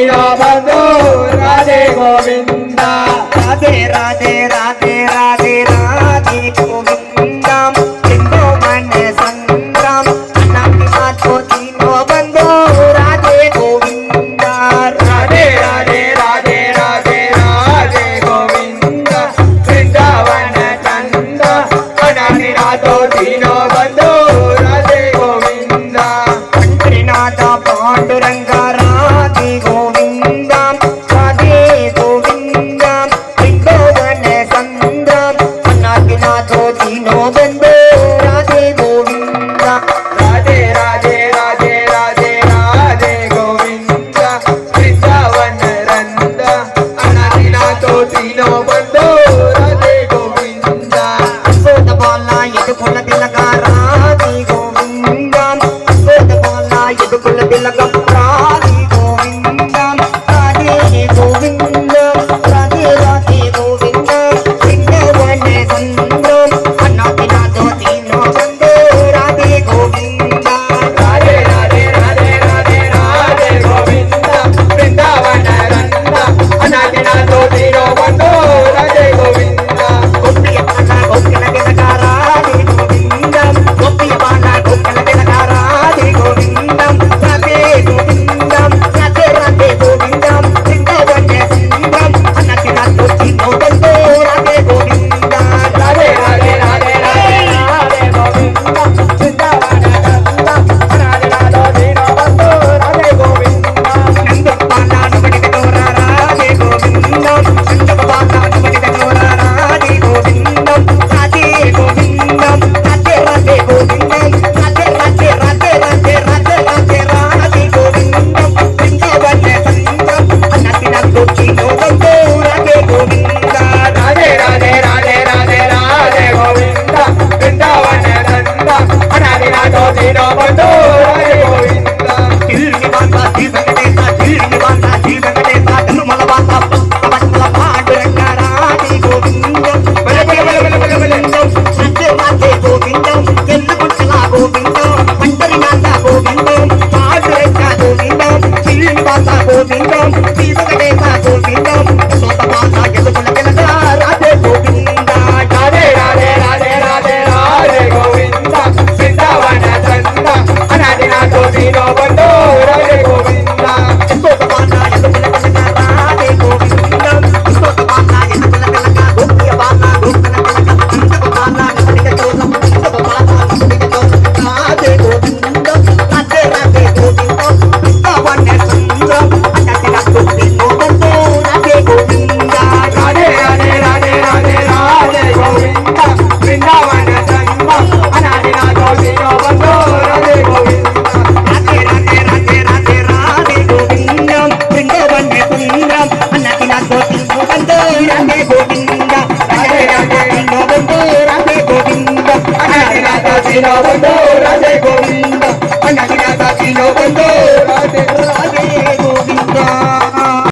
Bandhu Radhe Govinda Radhe Radhe Radhe Radhe ఎదుకుల Tilaka Bye-bye. no voy por la de comida, mañana si no voy